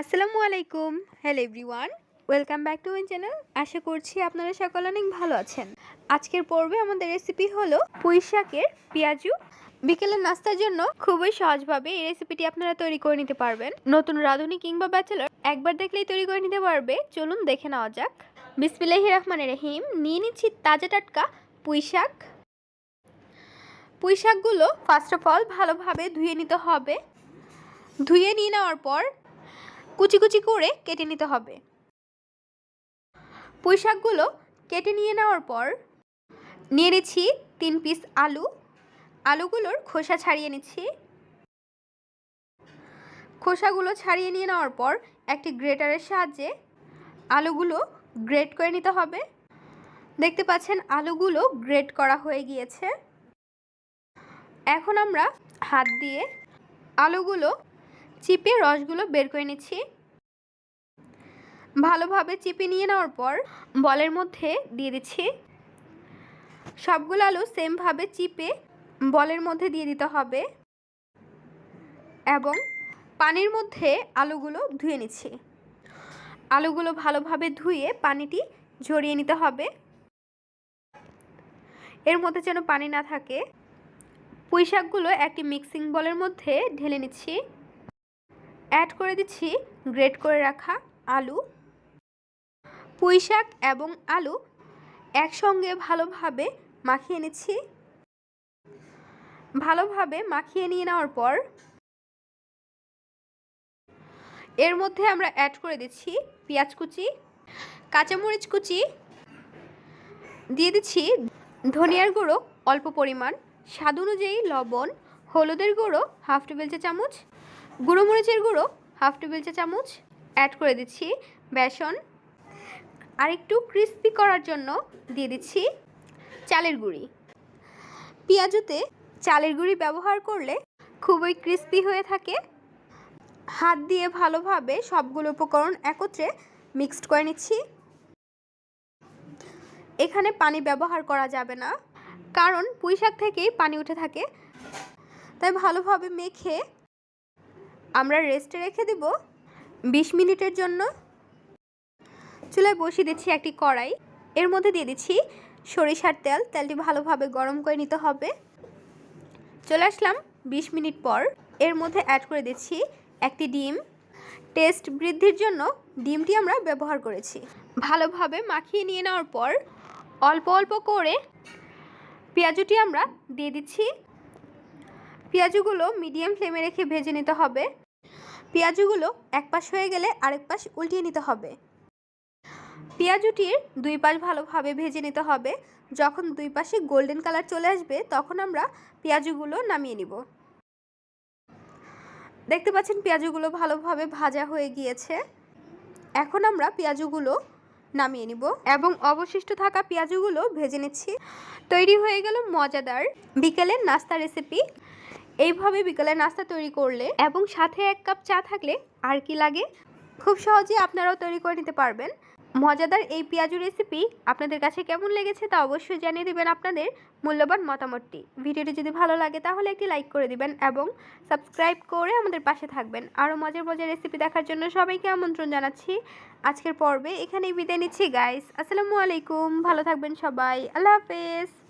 আসসালামু আলাইকুম। Hello everyone welcome back to my channel আশা করছি আপনারা সকলে অনেক ভালো আছেন। আজকের পর্বে আমাদের রেসিপি হলো পুঁই শাকের পেঁয়াজু। বিকেলের নাস্তার জন্য খুবই সহজভাবে এই রেসিপিটি আপনারা তৈরি করে নিতে পারবেন। নতুন রাঁধুনি কিংবা ব্যাচেলর একবার দেখলেই তৈরি করে নিতে পারবে। চলুন দেখে নেওয়া যাক। বিসমিল্লাহি রহমান রহিম, নিয়ে নিচ্ছি তাজা টাটকা পুঁই শাক। পুঁই শাকগুলো ফার্স্ট অফ অল ভালোভাবে ধুয়ে নিতে হবে। ধুয়ে নিয়ে নেওয়ার পর কুচি কুচি করে কেটে নিতে হবে। পুঁই শাকগুলো কেটে নিয়ে নেওয়ার পর নিয়ে নিচ্ছি তিন পিস আলু। আলুগুলোর খোসা ছাড়িয়ে নিচ্ছি। খোসাগুলো ছাড়িয়ে নিয়ে নেওয়ার পর একটি গ্রেটারের সাহায্যে আলুগুলো গ্রেট করে নিতে হবে। দেখতে পাচ্ছেন আলুগুলো গ্রেট করা হয়ে গিয়েছে। এখন আমরা হাত দিয়ে আলুগুলো চিপে রসগুলো বের করে নিচ্ছি। ভালোভাবে চিপে নিয়ে নেওয়ার পর বলের মধ্যে দিয়ে দিচ্ছি। সবগুলো আলু সেমভাবে চিপে বলের মধ্যে দিয়ে দিতে হবে। এবং পানির মধ্যে আলুগুলো ধুয়ে নিচ্ছি। আলুগুলো ভালোভাবে ধুয়ে পানিটি ঝরিয়ে নিতে হবে। এর মধ্যে যেন পানি না থাকে পুঁই শাকগুলো একটি মিক্সিং বলের মধ্যে ঢেলে নিচ্ছি। অ্যাড করে দিচ্ছি গ্রেট করে রাখা আলু পুঁই শাক এবং আলু। একসঙ্গে ভালোভাবে মাখিয়ে নিচ্ছি। ভালোভাবে মাখিয়ে নিয়ে নেওয়ার পর এর মধ্যে আমরা অ্যাড করে দিচ্ছি পেঁয়াজ কুচি, কাঁচামরিচ কুচি। দিয়ে দিচ্ছি ধনিয়ার গুঁড়ো অল্প পরিমাণ, স্বাদ অনুযায়ী লবণ, হলুদের গুঁড়ো হাফ টেবিল চা চামচ গুঁড়ো মরিচের গুঁড়ো, হাফ টেবিল চা চামচ অ্যাড করে দিচ্ছি বেসন। আর একটু ক্রিস্পি করার জন্য দিয়ে দিচ্ছি চালের গুঁড়ি। পেঁয়াজুতে চালের গুঁড়ি ব্যবহার করলে খুবই ক্রিস্পি হয়ে থাকে। হাত দিয়ে ভালোভাবে সবগুলো উপকরণ একত্রে মিক্সড করে নিচ্ছি। এখানে পানি ব্যবহার করা যাবে না, কারণ পুঁই শাক থেকেই পানি উঠে থাকে। তাই ভালোভাবে মেখে আমরা রেস্টে রেখে দেব। বিশ মিনিটের জন্য। চুলায় বসিয়ে দিচ্ছি একটি কড়াই। এর মধ্যে দিয়ে দিচ্ছি সরিষার তেল। তেলটি ভালোভাবে গরম করে নিতে হবে। চলে আসলাম বিশ মিনিট পর। এর মধ্যে অ্যাড করে দিচ্ছি একটি ডিম। টেস্ট বৃদ্ধির জন্য ডিমটি আমরা ব্যবহার করেছি। ভালোভাবে মাখিয়ে নিয়ে নেওয়ার পর অল্প অল্প করে পেঁয়াজুটি আমরা দিয়ে দিচ্ছি। পেঁয়াজুগুলো মিডিয়াম ফ্লেমে রেখে ভেজে নিতে হবে। পেঁয়াজুগুলো এক পাশ হয়ে গেলে আরেক পাশ উল্টিয়ে নিতে হবে। পেঁয়াজুটির দুই পাশ ভালোভাবে ভেজে নিতে হবে। যখন দুই পাশে গোল্ডেন কালার চলে আসবে, তখন আমরা পেঁয়াজুগুলো নামিয়ে নিব। দেখতে পাচ্ছেন পেঁয়াজুগুলো ভালোভাবে ভাজা হয়ে গিয়েছে। এখন আমরা পেঁয়াজুগুলো নামিয়ে নিব এবং অবশিষ্ট থাকা পেঁয়াজুগুলো ভেজে নিচ্ছি। তৈরি হয়ে গেল মজাদার বিকেলের নাস্তা রেসিপি এইভাবে বিকেলের নাস্তা তৈরি করলে এবং সাথে এক কাপ চা থাকলে আর কি লাগে? খুব সহজে আপনারাও তৈরি করে নিতে পারবেন। মজাদার এই পেঁয়াজু রেসিপি আপনাদের কাছে কেমন লেগেছে তা অবশ্যই জানিয়ে দেবেন আপনাদের মূল্যবান মতামতটি। ভিডিওটি যদি ভালো লাগে তাহলে একটি লাইক করে দিবেন এবং সাবস্ক্রাইব করে আমাদের পাশে থাকবেন। আরও মজার মজার রেসিপি দেখার জন্য সবাইকে আমন্ত্রণ জানাচ্ছি। আজকের পর্বে এখানেই বিদায় নিচ্ছি গাইস আসসালামু আলাইকুম। ভালো থাকবেন সবাই। আল্লাহ হাফেজ।